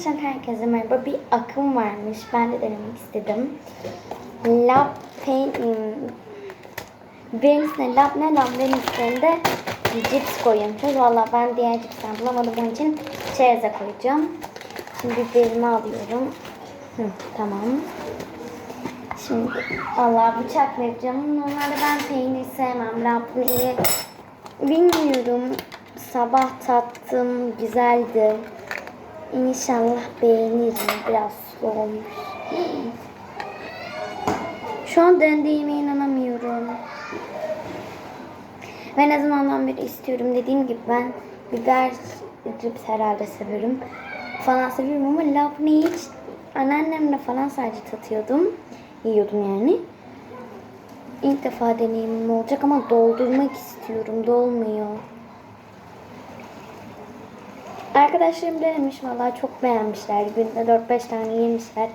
Arkadaşlar herkese merhaba. Bir akım varmış. Ben de denemek istedim. Lab paint Birinin üstüne lab ne labların üstüne de cips koyuyormuşuz. Valla ben diğer cipsten bulamadım. Onun için çereze koyacağım. Şimdi biberimi alıyorum. Hı, tamam. Şimdi Allah bıçak vereceğim. Normalde ben peynir sevmem. Labneyi bilmiyorum. Sabah tattım. Güzeldi. İnşallah beğenirim. Biraz sulu olmuş. Şu an denediğime inanamıyorum. Ben ne zamandan beri istiyorum. Dediğim gibi ben biber cips herhalde severim. Falan seviyorum ama labneyi hiç anneannemle falan sadece tatıyordum. Yiyordum yani. İlk defa deneyimim olacak ama doldurmak istiyorum. Dolmuyor. Arkadaşlarım denemiş valla çok beğenmişler. Günde 4-5 tane yemişler.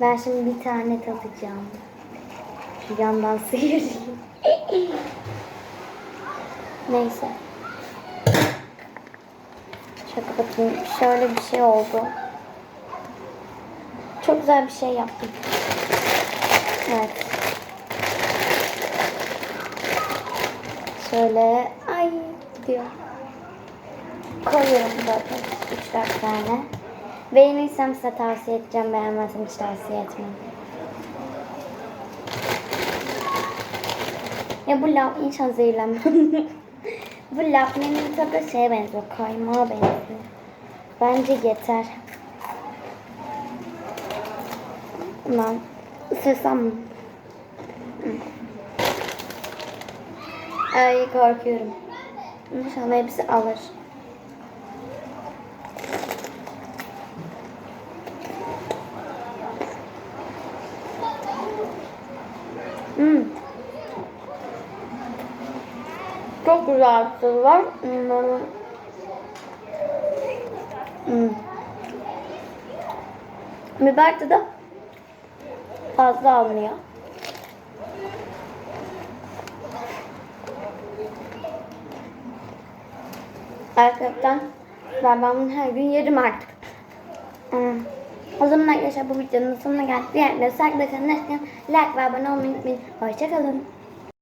Ben şimdi bir tane tadacağım. Yandan sıyırayım. Neyse. Şöyle bakayım. Şöyle bir şey oldu. Çok güzel bir şey yaptım. Evet. Şöyle ay gidiyor. Koyuyorum zaten 3-4 tane. Beğenirsem size tavsiye edeceğim. Beğenmezsem hiç tavsiye etmem. Ya bu lav inşallah zehirlenmem. bu labnenin tadı şeye benziyor. Kaymağa benziyor. Bence yeter. Ulan ısırsam mı? Ay korkuyorum. İnşallah hepsi alır. Hmm. Çok güzel bir tadı var. Hmm. Hmm. Biber tadı fazla almıyor. Arkadaşlar ben bunu her gün yerim artık. Hmm. O zaman arkadaşlar bu videonun sonuna geldik. Diğer de sakla kanalına like ve abone olmayı unutmayın. Hoşçakalın.